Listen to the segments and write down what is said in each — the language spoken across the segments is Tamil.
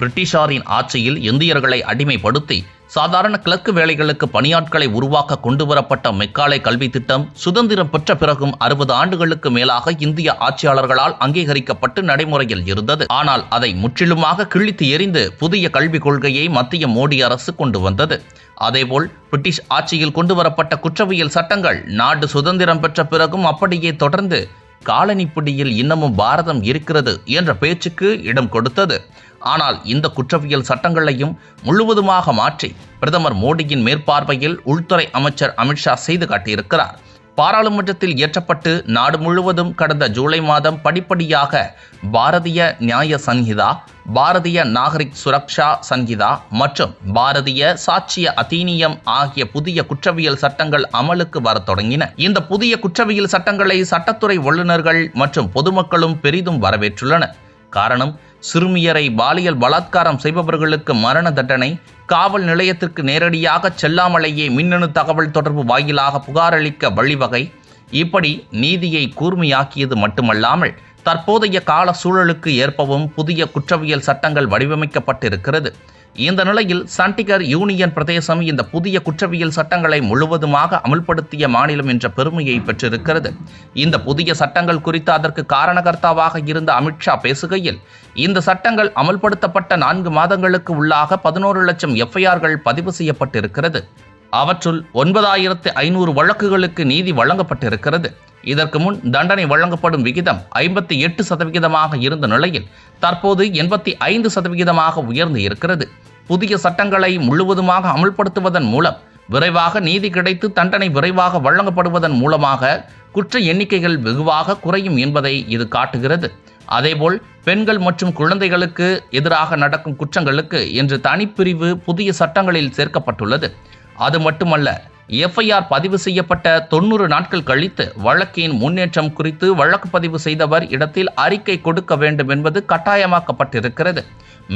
பிரிட்டிஷாரின் ஆட்சியில் இந்தியர்களை அடிமைப்படுத்தி சாதாரண கிழக்கு வேலைகளுக்கு பணியாட்களை உருவாக்க கொண்டுவரப்பட்ட மெக்காலை கல்வி திட்டம் சுதந்திரம் பெற்ற பிறகும் அறுபது ஆண்டுகளுக்கு மேலாக இந்திய ஆட்சியாளர்களால் அங்கீகரிக்கப்பட்டு நடைமுறையில் இருந்தது. ஆனால் அதை முற்றிலுமாக கிழித்து எறிந்து புதிய கல்விக் கொள்கையை மத்திய மோடி அரசு கொண்டு வந்தது. அதேபோல் பிரிட்டிஷ் ஆட்சியில் கொண்டுவரப்பட்ட குற்றவியல் சட்டங்கள் நாடு சுதந்திரம் பெற்ற பிறகும் அப்படியே தொடர்ந்து காலனி பிடியில் இன்னமும் பாரதம் இருக்கிறது என்ற பேச்சுக்கு இடம் கொடுத்தது. ஆனால் இந்த குற்றவியல் சட்டங்களையும் முழுவதுமாக மாற்றி பிரதமர் மோடியின் மேற்பார்வையில் உள்துறை அமைச்சர் அமித்ஷா செய்து காட்டியிருக்கிறார். பாராளுமன்றத்தில் இயற்றப்பட்டு நாடு முழுவதும் கடந்த ஜூலை மாதம் படிப்படியாக பாரதிய நியாய சங்கிதா பாரதிய நாகரிக் சுரக்ஷா சங்கிதா மற்றும் பாரதிய சாட்சிய அதீனியம் ஆகிய புதிய குற்றவியல் சட்டங்கள் அமலுக்கு வரத் தொடங்கின. இந்த புதிய குற்றவியல் சட்டங்களை சட்டத்துறை வல்லுநர்கள் மற்றும் பொதுமக்களும் பெரிதும் வரவேற்றுள்ளனர். காரணம் சிறுமியரை பாலியல் பலாத்காரம் செய்பவர்களுக்கு மரண தண்டனை காவல் நிலையத்திற்கு நேரடியாக செல்லாமலேயே மின்னணு தகவல் தொடர்பு வாயிலாக புகாரளிக்க வழிவகை. இப்படி நீதியை கூர்மையாக்கியது மட்டுமல்லாமல் தற்போதைய கால சூழலுக்கு ஏற்பவும் புதிய குற்றவியல் சட்டங்கள் வடிவமைக்கப்பட்டிருக்கிறது. இந்த நிலையில் சண்டிகர் யூனியன் பிரதேசம் இந்த புதிய குற்றவியல் சட்டங்களை முழுவதுமாக அமல்படுத்திய மாநிலம் என்ற பெருமையை பெற்றிருக்கிறது. இந்த புதிய சட்டங்கள் குறித்து அதற்கு காரணகர்த்தாவாக இருந்த அமித்ஷா பேசுகையில் இந்த சட்டங்கள் அமல்படுத்தப்பட்ட நான்கு மாதங்களுக்கு உள்ளாக பதினோரு லட்சம் எஃப்ஐஆர்கள் பதிவு செய்யப்பட்டிருக்கிறது. அவற்றுள் ஒன்பதாயிரத்து ஐநூறு வழக்குகளுக்கு நீதி வழங்கப்பட்டிருக்கிறது. இதற்கு முன் தண்டனை வழங்கப்படும் விகிதம் ஐம்பத்தி எட்டு சதவிகிதமாக இருந்த நிலையில் தற்போது எண்பத்தி ஐந்து சதவிகிதமாக உயர்ந்து இருக்கிறது. புதிய சட்டங்களை முழுவதுமாக அமல்படுத்துவதன் மூலம் விரைவாக நீதி கிடைத்து தண்டனை விரைவாக வழங்கப்படுவதன் மூலமாக குற்ற எண்ணிக்கைகள் வெகுவாக குறையும் என்பதை இது காட்டுகிறது. அதேபோல் பெண்கள் மற்றும் குழந்தைகளுக்கு எதிராக நடக்கும் குற்றங்களுக்கு என்று தனிப்பிரிவு புதிய சட்டங்களில் சேர்க்கப்பட்டுள்ளது. அது மட்டுமல்ல எஃப்ஐஆர் பதிவு செய்யப்பட்ட தொண்ணூறு நாட்கள் கழித்து வழக்கின் முன்னேற்றம் குறித்து வழக்கு பதிவு செய்தவர் இடத்தில் அறிக்கை கொடுக்க வேண்டும் என்பது கட்டாயமாக்கப்பட்டிருக்கிறது.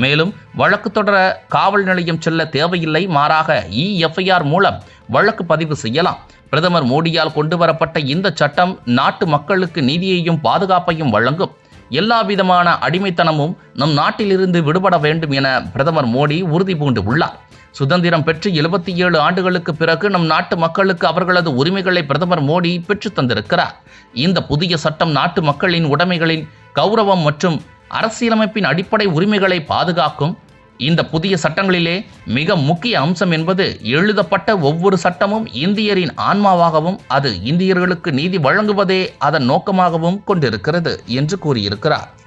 மேலும் வழக்கு தொடர காவல் நிலையம் செல்ல தேவையில்லை மாறாக இ எஃப்ஐஆர் மூலம் வழக்கு பதிவு செய்யலாம். பிரதமர் மோடியால் கொண்டு வரப்பட்ட இந்த சட்டம் நாட்டு மக்களுக்கு நீதியையும் பாதுகாப்பையும் வழங்கும். எல்லா விதமான அடிமைத்தனமும் நம் நாட்டிலிருந்து விடுபட வேண்டும் என பிரதமர் மோடி உறுதி பூண்டு உள்ளார் சுதந்திரம் பெற்று எழுபத்தி ஏழு ஆண்டுகளுக்கு பிறகு நம் நாட்டு மக்களுக்கு அவர்களது உரிமைகளை பிரதமர் மோடி பெற்றுத் தந்திருக்கிறார். இந்த புதிய சட்டம் நாட்டு மக்களின் உடைமைகளின் கௌரவம் மற்றும் அரசியலமைப்பின் அடிப்படை உரிமைகளை பாதுகாக்கும். இந்த புதிய சட்டங்களிலே மிக முக்கிய அம்சம் என்பது எழுதப்பட்ட ஒவ்வொரு சட்டமும் இந்தியரின் ஆன்மாவாகவும் அது இந்தியர்களுக்கு நீதி வழங்குவதே அதன் நோக்கமாகவும் கொண்டிருக்கிறது என்று கூறியிருக்கிறார்.